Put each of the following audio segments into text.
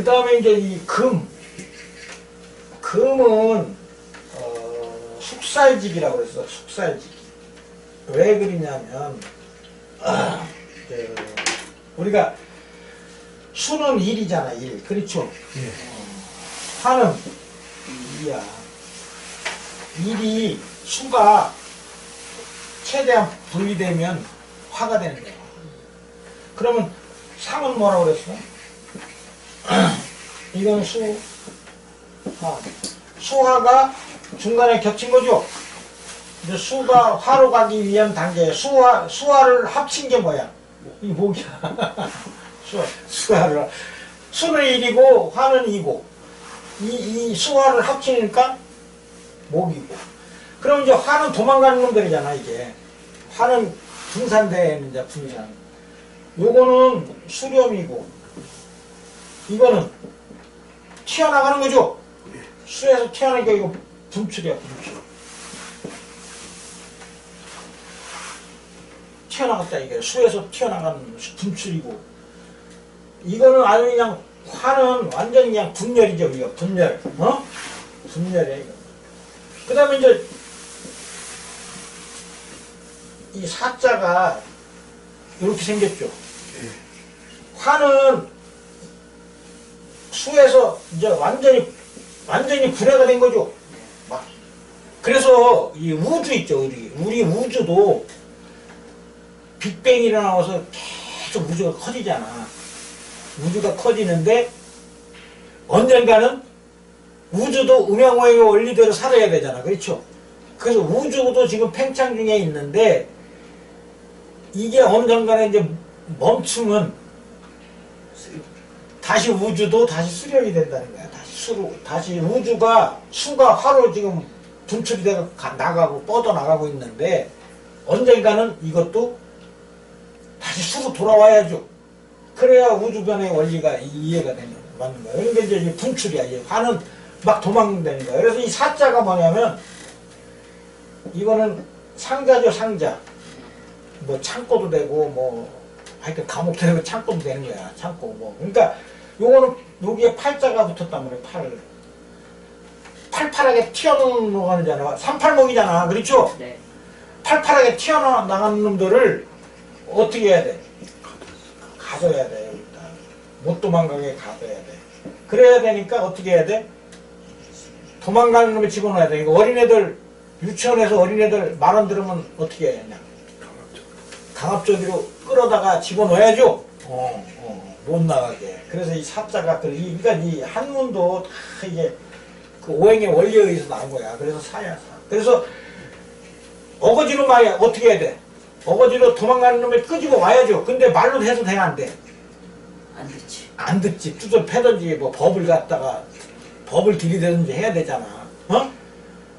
그 다음에 이제 이 금. 금은, 어, 숙살직이라고 그랬어, 숙살직. 왜 그러냐면, 아, 그, 우리가 수는 일이잖아, 일. 그렇죠? 어, 화는 일이야. 일이, 수가 최대한 분리되면 화가 되는 거야. 그러면 상은 뭐라고 그랬어? 이건 수, 화. 수화가 중간에 겹친 거죠? 이제 수가 화로 가기 위한 단계, 수화, 수화를 합친 게 뭐야? 이 목이야. 수화, 수화를. 수는 일이고, 화는 이고. 이, 이 수화를 합치니까 목이고. 그럼 이제 화는 도망가는 놈들이잖아, 이게. 화는 분산되는 이제 분산. 요거는 수렴이고, 이거는 튀어나가는 거죠? 수에서 튀어나가니까 이거 분출이야, 분출. 튀어나갔다, 이게. 수에서 튀어나가는 분출이고. 이거는 아주 그냥, 화는 완전히 그냥 분열이죠, 이거. 분열. 어? 분열이야, 이거. 그 다음에 이제, 이 사자가 이렇게 생겼죠. 화는 수에서 이제 완전히 완전히 불해가 된 거죠. 막. 그래서 이 우주 있죠, 우리 우리 우주도 빅뱅이 일어나서 계속 우주가 커지잖아. 우주가 커지는데 언젠가는 우주도 음양오행의 원리대로 살아야 되잖아, 그렇죠? 그래서 우주도 지금 팽창 중에 있는데 이게 언젠가는 이제 멈추면 다시 우주도 다시 수렴이 된다는 거야. 다시 수로, 다시 우주가 수가 화로 지금 분출이 되고 가- 나가고 뻗어 나가고 있는데 언젠가는 이것도 다시 수로 돌아와야죠. 그래야 우주변의 원리가 이- 이해가 되는 맞는 거야. 그러니까 이제 이 분출이야. 이 화는 막 도망다니는 거야. 그래서 이 사자가 뭐냐면 이거는 상자죠, 상자. 뭐 창고도 되고 뭐 하여튼 감옥 되고 창고도 되는 거야. 창고 뭐. 그러니까 요거는 여기에 팔자가 붙었단 말이야. 팔. 팔팔하게 튀어나가잖아. 삼팔목이잖아. 그렇죠? 네. 팔팔하게 튀어나가는 놈들을 어떻게 해야 돼? 가둬야 돼. 일단. 못 도망가게 가둬야 돼. 그래야 되니까 어떻게 해야 돼? 도망가는 놈을 집어넣어야 돼. 이거 어린애들 유치원에서 어린애들 말 안 들으면 어떻게 해야 되냐? 강압적으로 끌어다가 집어넣어야죠. 어, 어, 못 나가게. 그래서 이 사자가, 그, 이- 그러니까 이 한문도 다 이게 그 오행의 원리에 의해서 나온 거야. 그래서 사야 사. 그래서 어거지로 말이야. 어떻게 해야 돼? 어거지로 도망가는 놈을 끄집어 와야죠. 근데 말로 해도 돼, 안 돼? 안 듣지. 안 듣지. 두들 패든지 뭐 법을 갖다가 법을 들이대든지 해야 되잖아. 어?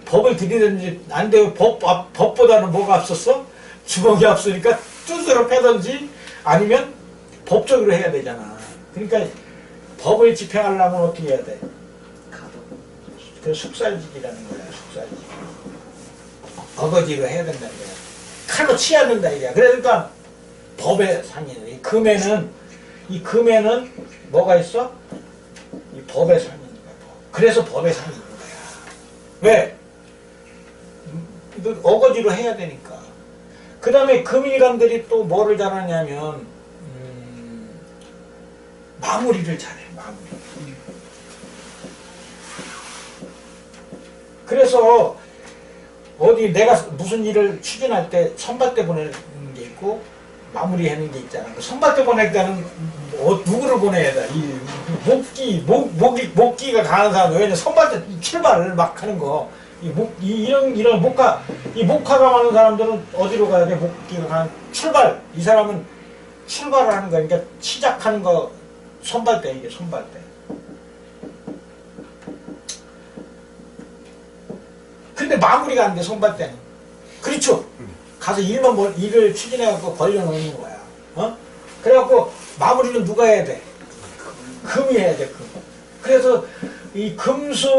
법을 들이대든지 안 되고 법, 아, 법보다는 뭐가 앞섰어? 주먹이 앞서니까 두드러 패든지 아니면 법적으로 해야 되잖아. 그러니까 법을 집행하려면 어떻게 해야 돼? 그 숙살직이라는 거야, 숙살직. 어거지로 해야 된다는 거야. 칼로 치야 된다 이거야. 그러니까 법의 상이네. 이 금에는 이 금에는 뭐가 있어? 이 법의 상인. 그래서 법의 상인 거야. 왜? 음, 이거 어거지로 해야 되니까. 그 다음에 금일감들이 또 뭐를 잘하냐면 음, 마무리를 잘해. 마무리. 그래서 어디 내가 무슨 일을 추진할 때 선발대 보내는 게 있고 마무리하는 게 있잖아. 그 선발대 보낼 때는 어, 누구를 보내야 돼? 이 목기 목 목이 목기가 강한 사람 왜냐 선발대 출발을 막 하는 거. 이 목, 이, 이런, 이런 목화, 이 목화가 많은 사람들은 어디로 가야 돼? 목기가 강한 출발. 이 사람은 출발을 하는 거, 그러니까 시작하는 거, 선발대, 이게 선발대. 근데 마무리가 안 돼, 선발대는. 그렇죠? 가서 일만, 뭐, 일을 추진해 갖고 벌려 놓는 거야. 어? 그래갖고, 마무리는 누가 해야 돼? 금이 해야 돼, 금. 그래서, 이 금수,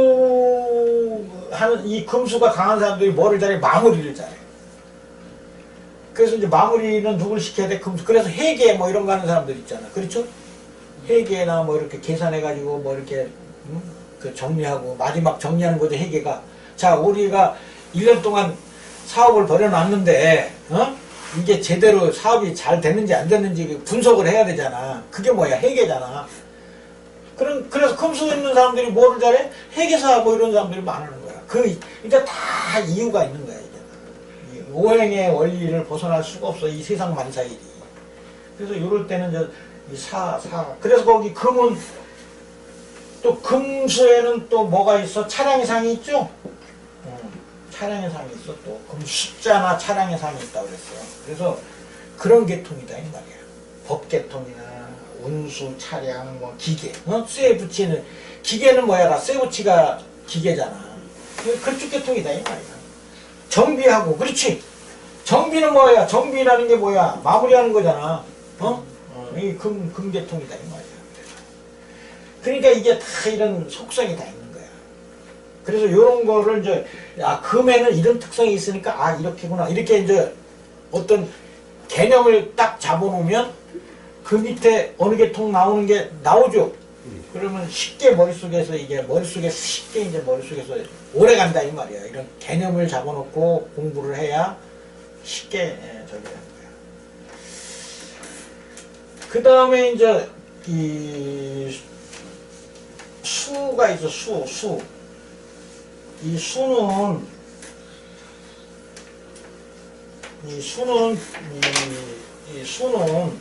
하는, 이 금수가 강한 사람들이 뭐를 잘해? 마무리를 잘해. 그래서 이제 마무리는 누굴 시켜야 돼? 금수. 그래서 회계 뭐 이런 거 하는 사람들 있잖아. 그렇죠? 회계나 뭐 이렇게 계산해가지고 뭐 이렇게 음? 그 정리하고 마지막 정리하는 거죠 회계가. 자 우리가 1년 동안 사업을 벌여놨는데 어? 이게 제대로 사업이 잘 됐는지 안 됐는지 그 분석을 해야 되잖아. 그게 뭐야 회계잖아. 그런 그래서 금수 있는 사람들이 뭐를 잘해? 회계사 뭐 이런 사람들이 많은 거야. 그 그러니까 다 이유가 있는 거야 이게. 이 오행의 원리를 벗어날 수가 없어 이 세상 만사일이. 그래서 이럴 때는 저이 사 사. 그래서 거기 금은 또 금수에는 또 뭐가 있어? 차량의 상이 있죠? 음, 차량의 상이 있어 또. 그럼 숫자나 차량의 상이 있다고 그랬어요. 그래서 그런 계통이다 이 말이야. 법 계통이나 운수, 차량, 뭐 기계, 어? 쇠 붙이는 기계는 뭐야? 다쇠 붙이가 기계잖아. 그- 그쪽 계통이다 이 말이야. 정비하고 그렇지. 정비는 뭐야? 정비라는 게 뭐야? 마무리하는 거잖아. 어? 어, 이 금, 금계통이다 이 말이야. 그러니까 이게 다 이런 속성이 다 있는 거야. 그래서 이런 거를 이제 아 금에는 이런 특성이 있으니까 아 이렇게구나 이렇게 이제 어떤 개념을 딱 잡아놓으면 그 밑에 어느 계통 나오는 게 나오죠. 그러면 쉽게 머릿속에서 이게 머릿속에 쉽게 이제 머릿속에서 오래 간다 이 말이야. 이런 개념을 잡아놓고 공부를 해야 쉽게 예, 저기. 그 다음에 이제 이 수가 있어 수, 수. 이 수는 이 수는 이, 이 수는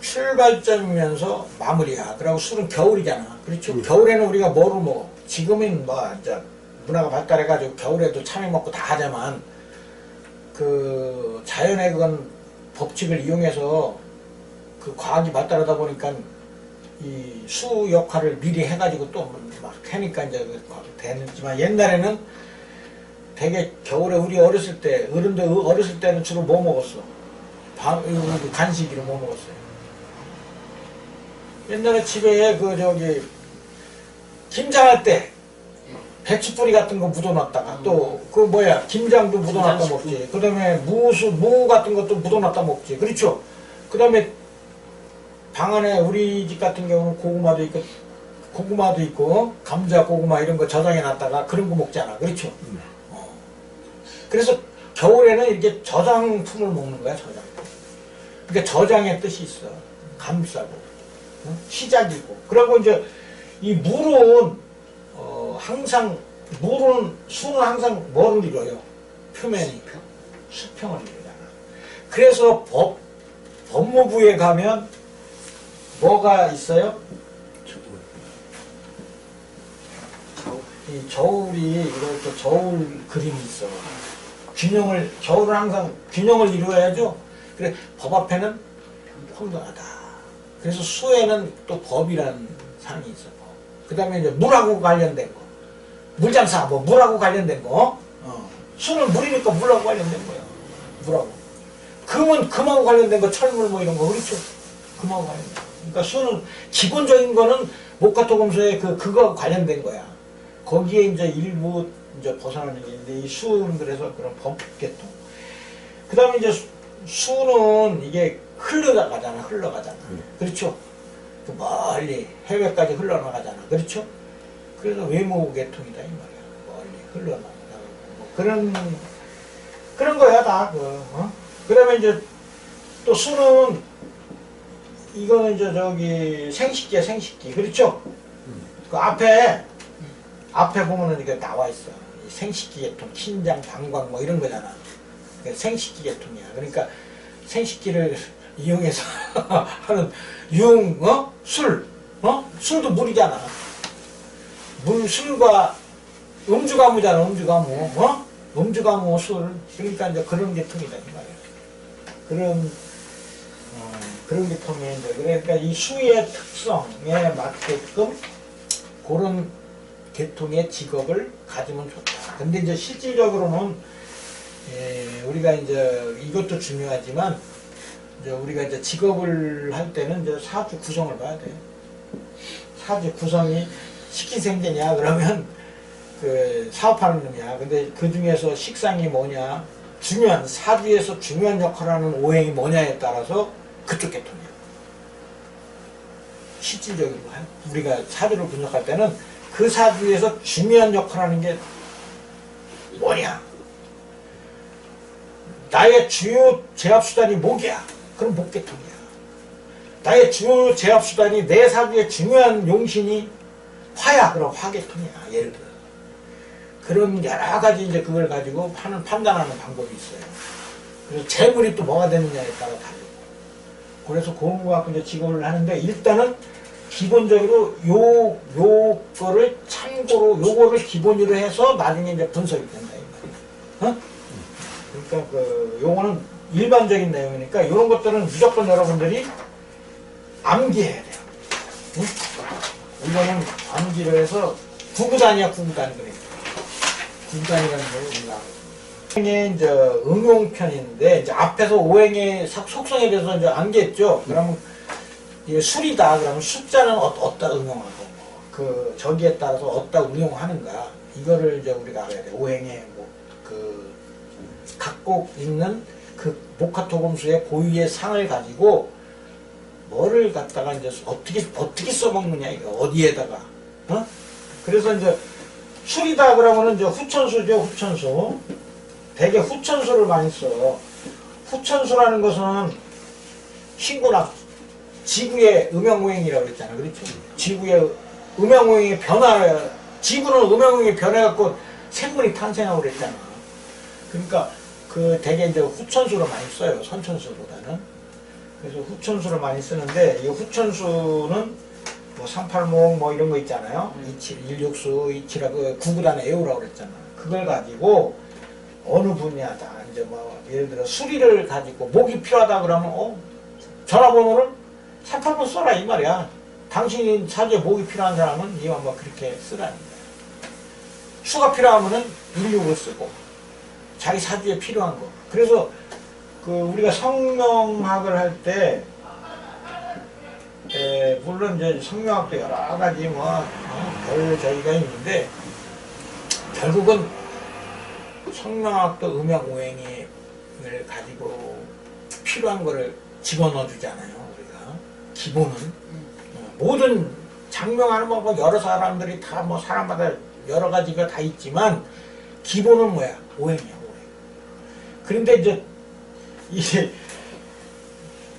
출발점이면서 마무리야. 그리고 술은 겨울이잖아. 그렇죠? 음. 겨울에는 우리가 뭐를 먹어? 지금은 뭐 이제 문화가 발달해가지고 겨울에도 참외 먹고 다 하자만 그 자연의 그건 법칙을 이용해서 그 과학이 발달하다 보니까 이 수 역할을 미리 해가지고 또막 하니까 이제 그 되는지만 옛날에는 되게 겨울에 우리 어렸을 때 어른들 어렸을 때는 주로 뭐 먹었어? 방, 이 간식으로 뭐 먹었어요? 옛날에 집에 그 저기 김장할 때 배추뿌리 같은 거 묻어놨다가 또 그 뭐야 김장도 묻어놨다 김장식품. 먹지. 그 다음에 무수 무 같은 것도 묻어놨다 먹지. 그렇죠? 그 다음에 방 안에 우리 집 같은 경우는 고구마도 있고 고구마도 있고 감자 고구마 이런 거 저장해 놨다가 그런 거 먹잖아. 그렇죠? 어. 그래서 겨울에는 이렇게 저장품을 먹는 거야 저장. 그러니까 저장의 뜻이 있어. 감싸고 어? 시작이고. 그리고 이제 이 물은 어, 항상 물은 수는 항상 뭐를 이뤄요? 표면이 수평을 이루잖아. 그래서 법 법무부에 가면 뭐가 있어요? 이 저울이 이렇게 저울 그림이 있어. 균형을 저울은 항상 균형을 이루어야죠. 그래 법 앞에는 평등하다. 그래서 수에는 또 법이라는 상이 있어. 법. 그다음에 이제 물하고 관련된 거. 물장사 뭐 물하고 관련된 거. 어. 수는 물이니까 물하고 관련된 거야. 물하고. 금은 금하고 관련된 거 철물 뭐 이런 거 그렇죠. 금하고 관련된 거. 그러니까 수는 기본적인 거는 목화토금수의 그 그거 관련된 거야. 거기에 이제 일부 이제 벗어나는 게 있는데 이 수는 그래서 그런 범계통. 그 다음에 이제 수- 수는 이게 흘러가잖아, 흘러가잖아. 그렇죠? 그 멀리 해외까지 흘러나가잖아. 그렇죠? 그래서 외모 계통이다 이 말이야. 멀리 흘러나가고 뭐 그런 그런 거야 다. 그, 어? 그다음에 이제 또 수는 이거는 이제 저기 생식기야 생식기. 그렇죠? 그 앞에 앞에 보면은 이게 나와 있어. 이 생식기 계통, 신장, 방광 뭐 이런 거잖아. 그게 생식기 계통이야. 그러니까 생식기를 이용해서 하는 융, 어? 술, 어? 술도 물이잖아. 물, 술과 음주 가무잖아, 음주 가무, 어? 음주 가무, 술. 그러니까 이제 그런 계통이다, 이 말이야. 그런, 어, 그런 이제, 그러니까 이 수의 특성에 맞게끔 그런 계통의 직업을 가지면 좋다. 근데 이제 실질적으로는 예, 우리가 이제 이것도 중요하지만 이제 우리가 이제 직업을 할 때는 이제 사주 구성을 봐야 돼. 사주 구성이 식기생제냐 그러면 그 사업하는 놈이야. 근데 그 중에서 식상이 뭐냐, 중요한 사주에서 중요한 역할을 하는 오행이 뭐냐에 따라서 그쪽 계통이야. 실질적으로 한- 우리가 사주를 분석할 때는 그 사주에서 중요한 역할을 하는 게 뭐냐? 나의 주요 제압 수단이 목이야. 그럼 목계통이야. 나의 주요 제압 수단이 내 사주의 중요한 용신이 화야. 그럼 화계통이야. 예를 들어. 그런 여러 가지 이제 그걸 가지고 하는 판단하는 방법이 있어요. 그래서 재물이 또 뭐가 되느냐에 따라 다르고. 그래서 갖고 이제 직업을 하는데 일단은 기본적으로 요, 요 거를 참고로 요거를 기본으로 해서 나중에 이제 분석이 된다. 이 말이야. 어? 그러니까 그 요거는 일반적인 내용이니까 이런 것들은 무조건 여러분들이 암기해야 돼요. 응? 이거는 암기를 해서 구구단이야 구구단 그래. 구구단이라는 걸 우리가 오행의 이제 응용편인데 이제 앞에서 오행의 삭- 속성에 대해서 이제 암기했죠. 그러면 이게 술이다 그러면 숫자는 어, 어디다 응용하고 그 저기에 따라서 어디다 응용하는가 이거를 이제 우리가 알아야 돼. 오행의 뭐그 갖고 있는 그 목화토금수의 고유의 상을 가지고 뭐를 갖다가 이제 어떻게 어떻게 써먹느냐 이거 어디에다가 어? 그래서 이제 술이다 그러면은 이제 후천수죠 후천수 대개 후천수를 많이 써. 후천수라는 것은 신구나 지구의 음양오행이라고 그랬잖아 그렇죠? 지구의 음양오행의 변화를 지구는 음양오행의 변해갖고 생물이 탄생하고 그랬잖아. 그러니까 그 대개 이제 후천수를 많이 써요 선천수보다는. 그래서 후천수를 많이 쓰는데 이 후천수는 뭐 38목 뭐 이런 거 있잖아요. 27, 16수 27화 그 구구단의 애우라고 그랬잖아. 그걸 가지고 어느 분야다. 이제 뭐 예를 들어 수리를 가지고 목이 필요하다 그러면 어? 전화번호를 38번 써라 이 말이야. 당신이 사주에 목이 필요한 사람은 이와 뭐 그렇게 쓰라는 거야 수가 필요하면은 16을 쓰고 자기 사주에 필요한 거. 그래서 그 우리가 성명학을 할 때, 에, 물론 이제 성명학도 여러 가지 뭐, 어, 별 저기가 있는데, 결국은 성명학도 음양오행을 가지고 필요한 거를 집어넣어 주잖아요, 우리가. 기본은. 어, 모든 장명하는 뭐, 뭐 여러 사람들이 다 뭐 사람마다 여러 가지가 다 있지만, 기본은 뭐야? 오행이야, 오행. 그런데 이제 이게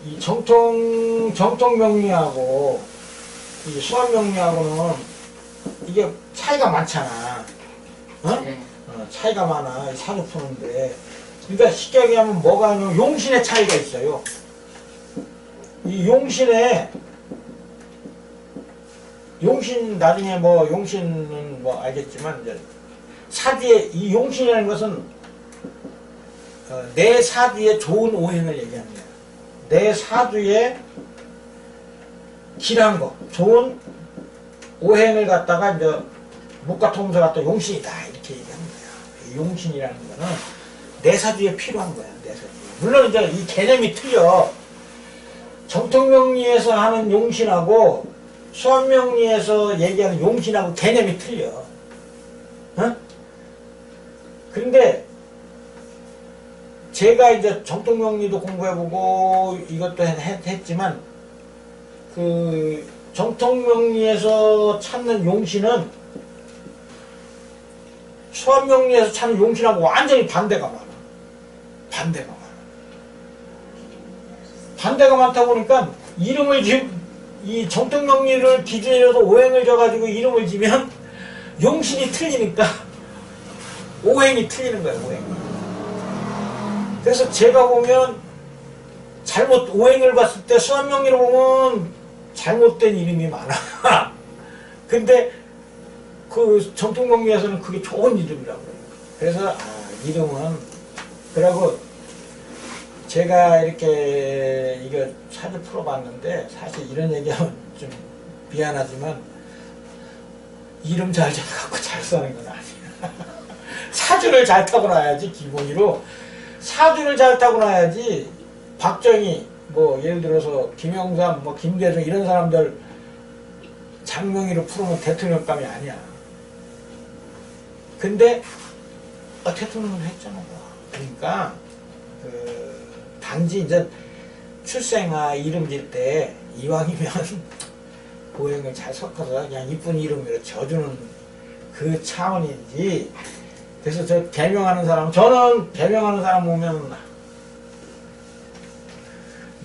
이 정통 정통 명리하고 이 수학 명리하고는 이게 차이가 많잖아. 어? 네. 어, 차이가 많아 이 사주 푸는데. 그러니까 쉽게 얘기하면 뭐가 아니면 용신의 차이가 있어요. 이 용신의 용신 나중에 뭐 용신은 뭐 알겠지만 이제 사주에 이 용신이라는 것은 어, 내 사주에 좋은 오행을 얘기합니다. 내 사주에 길한 거, 좋은 오행을 갖다가 이제 목과 통서 갖다 용신이다 이렇게. 이 용신이라는 거는 내 사주에 필요한 거야. 내 사주. 물론 이제 이 개념이 틀려. 정통명리에서 하는 용신하고 수학명리에서 얘기하는 용신하고 개념이 틀려. 어? 그런데 제가 이제 정통명리도 공부해보고 이것도 했, 했- 했지만 그 정통명리에서 찾는 용신은 수학명리에서 찾는 용신하고 완전히 반대가 많아. 반대가 많아. 반대가 많다 보니까 이름을 지, 이 정통명리를 기준으로서 오행을 져가지고 이름을 지면 용신이 틀리니까 오행이 틀리는 거야, 오행이. 그래서 제가 보면 잘못 오행을 봤을 때 수학명리를 보면 잘못된 이름이 많아. 근데 그 정통명리에서는 그게 좋은 이름이라고. 그래서 아, 이름은 그러고 제가 이렇게 이거 사주 풀어봤는데 사실 이런 얘기하면 좀 미안하지만 이름 잘 잡고 잘 써는 건 아니야. 사주를 잘 타고 나야지 기본으로 사주를 잘 타고나야지 박정희 뭐 예를 들어서 김영삼 뭐 김대중 이런 사람들 장명의로 풀으면 대통령감이 아니야. 근데 아, 대통령을 했잖아. 뭐. 그러니까 그 단지 이제 출생아 이름 질 때 이왕이면 고행을 잘 섞어서 그냥 이쁜 이름으로 져주는 그 차원이지. 그래서 저 개명하는 사람, 저는 개명하는 사람 보면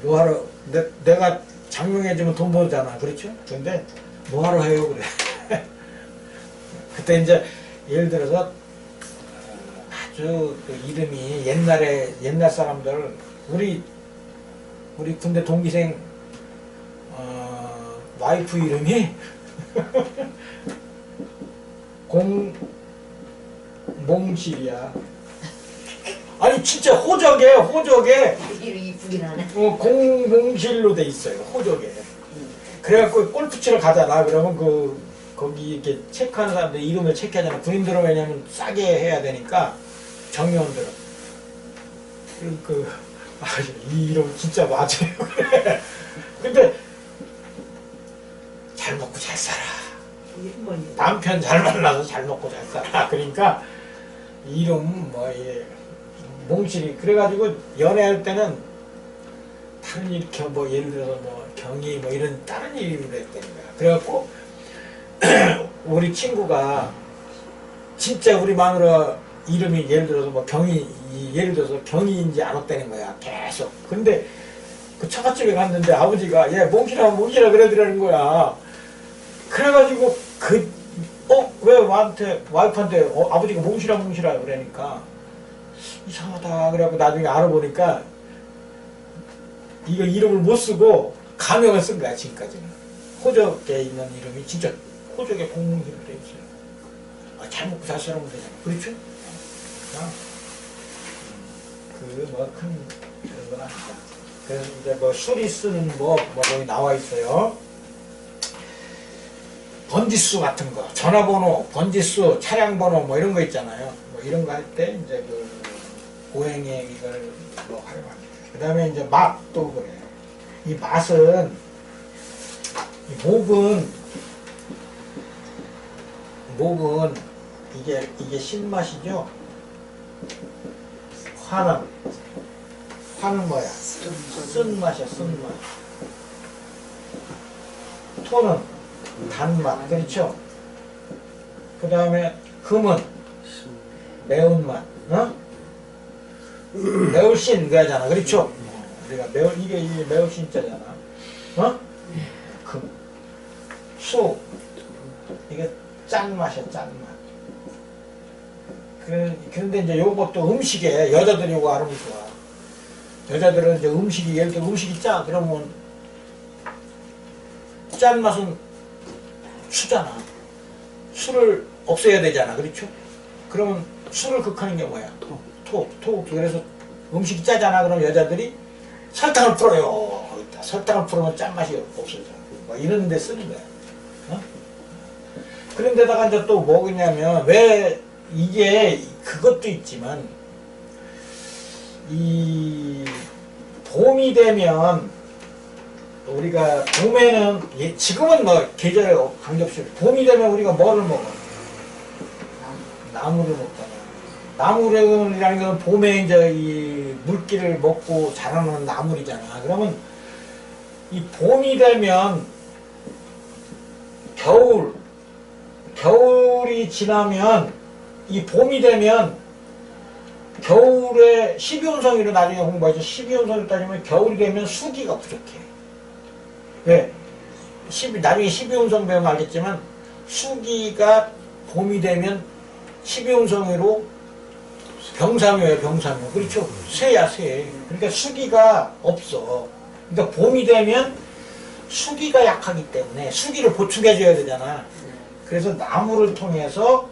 뭐하러 내, 내가 장명해주면 돈 벌잖아, 그렇죠? 근데 뭐하러 해요, 그래. 그때 이제 예를 들어서 어, 아주 그 이름이 옛날에 옛날 사람들 우리 우리 군대 동기생 어, 와이프 이름이 공 몽실이야. 아니 진짜 호적에 호적에 하네. 어, 공몽실로 돼 있어요 호적에. 그래갖고 골프 치러 가잖아. 그러면 그 거기 이렇게 체크하는 사람들 이름을 체크하잖아. 군인들은 왜냐면 싸게 해야 되니까 정의원들은 그, 그 아, 이 이름 진짜 맞아요. 그래. 근데 잘 먹고 잘 살아. 뭐 남편 잘 만나서 잘 먹고 잘 살아. 그러니까 이름 뭐 예, 몽실이 그래가지고 연애할 때는 다른 이렇게 뭐 예를 들어서 뭐 경희 뭐 이런 다른 했다는 거야. 그래갖고 우리 친구가 진짜 우리 마누라 이름이 예를 들어서 뭐 경희 이 예를 들어서 경희인지 알았다는 거야. 계속. 근데 그 처갓집에 갔는데 아버지가 얘 몽실아 몽실아 그러더라는 거야. 그래가지고 그, 어, 왜 와한테, 와이프한테, 어, 아버지가 몽실아, 몽실아, 그러니까, 이상하다. 그래갖고 나중에 알아보니까, 이거 이름을 못 쓰고, 가명을 쓴 거야, 지금까지는. 호적에 있는 이름이 진짜, 호적에 공몽실로 돼 있어요. 아, 잘 먹고 잘 살면 되잖아. 그렇죠? 아, 그, 뭐, 큰, 그런 건 아니다. 그래서 이제 뭐, 술이 쓰는 뭐, 뭐, 거기 나와 있어요. 번지수 같은 거, 전화번호, 번지수, 차량번호 뭐 이런 거 있잖아요. 뭐 이런 거 할 때 이제 그 고행에 이걸 뭐 활용합니다. 그 다음에 이제 맛도 그래. 이 맛은 이 목은 목은 이게 이게 신맛이죠. 화는 화는 뭐야? 쓴 맛이야, 쓴 맛. 토는 단맛, 그렇죠? 그 다음에 금은 매운맛, 어? 매울신 그하잖아, 그렇죠? 우리가 매울 이게 이게 매울신자잖아, 어? 금, 수 이게 짠맛이야, 짠맛. 그, 그런데 이제 요것도 음식에 여자들이 요거 알으면 좋아. 여자들은 이제 음식이 예를 들어 음식이 짜 그러면 짠 맛은 수잖아. 술을 없애야 되잖아. 그렇죠? 그러면 술을 극하는 게 뭐야? 토. 토. 토. 그래서 음식이 짜잖아. 그럼 여자들이 설탕을 풀어요. 설탕을 풀으면 짠맛이 없어져. 뭐 이런 데 쓰는 거야. 어? 그런 데다가 이제 또 뭐겠냐면 왜 이게 그것도 있지만 이 봄이 되면 우리가 봄에는 예, 지금은 뭐 계절에 관계없이 봄이 되면 우리가 뭐를 먹어? 나무를 먹잖아. 나무라는 건 봄에 이제 이 물기를 먹고 자라는 나물이잖아. 그러면 이 봄이 되면 겨울, 겨울이 지나면 이 봄이 되면 겨울에 12온성이로 나중에 공부하죠. 12온성을 따지면 겨울이 되면 수기가 부족해. 왜? 12, 나중에 12온성 배우면 알겠지만 수기가 봄이 되면 12온성으로 병사묘예요, 병사묘. 그렇죠? 새야, 새. 그러니까 수기가 없어. 그러니까 봄이 되면 수기가 약하기 때문에 수기를 보충해 줘야 되잖아. 그래서 나무를 통해서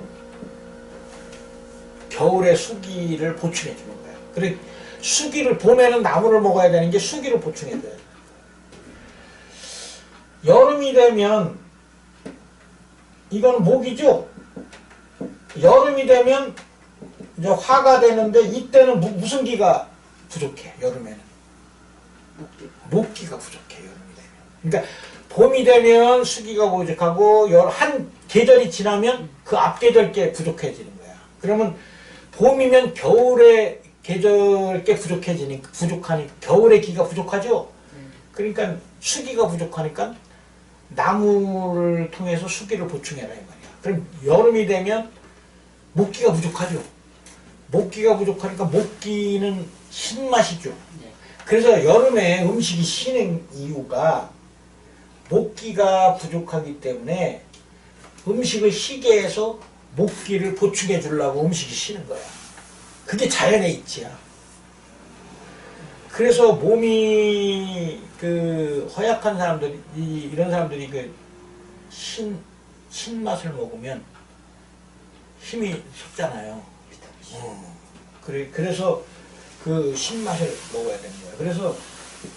겨울에 수기를 보충해 주는 거야. 그래 수기를 봄에는 나무를 먹어야 되는 게 수기를 보충해 줘야 돼. 여름이 되면 이건 목이죠. 여름이 되면 이제 화가 되는데 이때는 무, 무슨 기가 부족해 여름에는 목기가 부족해 여름이 되면. 그러니까 봄이 되면 수기가 부족하고 열- 한 계절이 지나면 그 앞 계절 게 부족해지는 거야. 그러면 봄이면 겨울에 계절 게 부족해지니까 부족하니까 겨울에 기가 부족하죠. 그러니까 수기가 부족하니까 나무를 통해서 수기를 보충해라 이 말이야. 그럼 여름이 되면 목기가 부족하죠. 목기가 부족하니까 목기는 신맛이죠. 네. 그래서 여름에 음식이 쉬는 이유가 목기가 부족하기 때문에 음식을 쉬게 해서 목기를 보충해 주려고 음식이 쉬는 거야. 그게 자연의 이치야. 그래서 몸이 그 허약한 사람들이 이- 이런 사람들이 그 신, 신맛을 먹으면 힘이 솟잖아요. 어. 그래, 그래서 그 신맛을 먹어야 되는 거예요. 그래서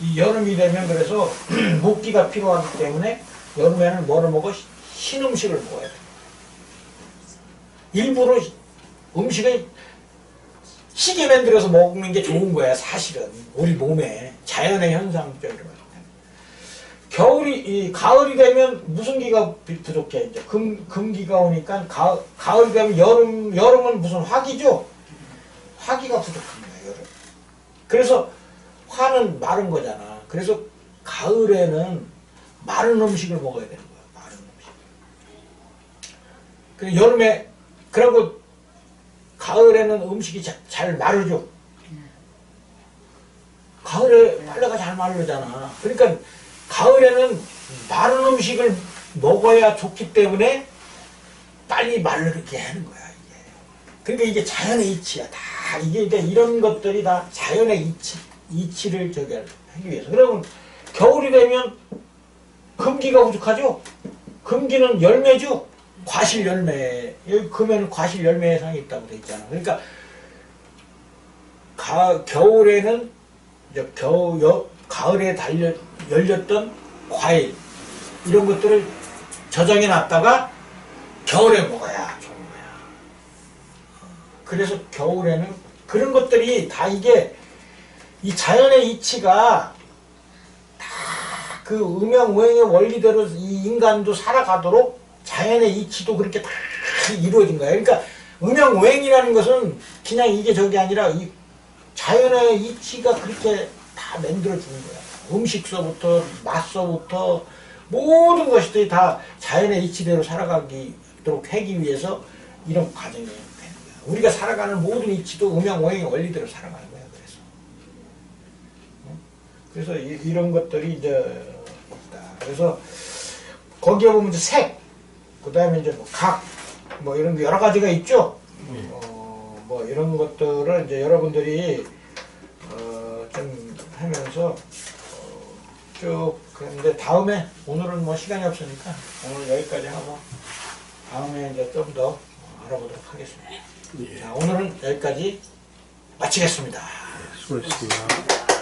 이 여름이 되면 그래서 목기가 필요하기 때문에 여름에는 뭐를 먹어? 신 음식을 먹어야 돼. 일부러 음식을 시계 만들어서 먹는 게 좋은 거야, 사실은. 우리 몸에. 자연의 현상적으로. 겨울이, 이, 가을이 되면 무슨 기가 비- 부족해? 이제 금, 금기가 오니까 가, 가을이 되면 여름, 여름은 무슨 화기죠? 화기가 거야, 여름. 그래서 화는 마른 거잖아. 그래서 가을에는 마른 음식을 먹어야 되는 거야, 마른 음식. 그 여름에, 그리고 가을에는 음식이 자- 잘 마르죠. 가을에 빨래가 잘 마르잖아. 그러니까 가을에는 마른 음식을 먹어야 좋기 때문에 빨리 마르게 하는 거야, 이게. 그러니까 이게 자연의 이치야. 다, 이게, 그러니까 이런 것들이 다 자연의 이치, 이치를 저기 하기 위해서. 그러면 겨울이 되면 금기가 부족하죠? 금기는 열매죠? 과실 열매. 여기 금에는 과실 열매 상이 있다고 돼 있잖아. 그러니까 가, 겨울에는 이제 겨우 여, 가을에 달려 열렸던 과일 이런 것들을 저장해 놨다가 겨울에 먹어야 좋은 거야. 그래서 겨울에는 그런 것들이 다 이게 이 자연의 이치가 다 그 음양오행의 원리대로 이 인간도 살아가도록 자연의 이치도 그렇게 다 이루어진 거야. 그러니까 음양오행이라는 것은 그냥 이게 저게 아니라 이 자연의 이치가 그렇게 다 만들어 주는 거야. 음식서부터 맛서부터 모든 것들이 다 자연의 이치대로 살아가도록 하기 위해서 이런 과정이 되는 거야. 우리가 살아가는 모든 이치도 음양오행의 원리대로 살아가는 거야. 그래서 어? 그래서 이, 런 것들이 이제 있다. 그래서 거기에 보면 이제 색, 그 다음에 이제 뭐 각, 뭐 이런 거 여러 가지가 있죠. 어, 뭐 이런 것들을 이제 여러분들이 어, 좀 하면서 어, 쭉 근데 다음에 오늘은 뭐 시간이 없으니까 오늘 여기까지 하고 다음에 이제 좀 더 알아보도록 하겠습니다. 자 오늘은 여기까지 마치겠습니다. 수고했습니다.